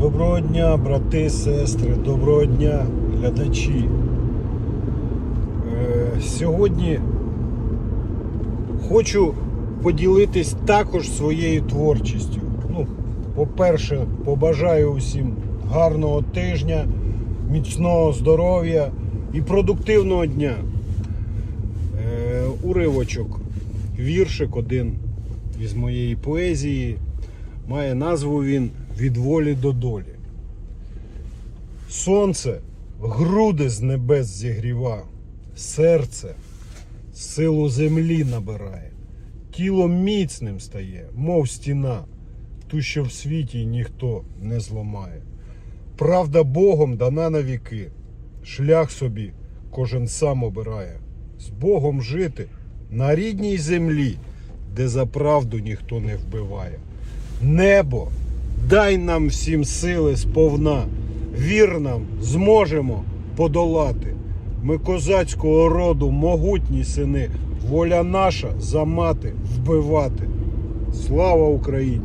Доброго дня, брати, сестри, доброго дня, глядачі. Е, сьогодні хочу поділитись також своєю творчістю. Ну, по-перше, побажаю усім гарного тижня, міцного здоров'я і продуктивного дня. Е, уривочок, віршик один із моєї поезії. Має назву він Від волі до долі. Сонце груди з небес зігріва, серце силу землі набирає, тіло міцним стає, мов стіна, ту, що в світі ніхто не зламає. Правда Богом дана на віки, шлях собі кожен сам обирає. З Богом жити на рідній землі, де за правду ніхто не вбиває. Небо, дай нам всім сили сповна, вір нам зможемо подолати. Ми козацького роду, могутні сини, воля наша за мати вбивати. Слава Україні!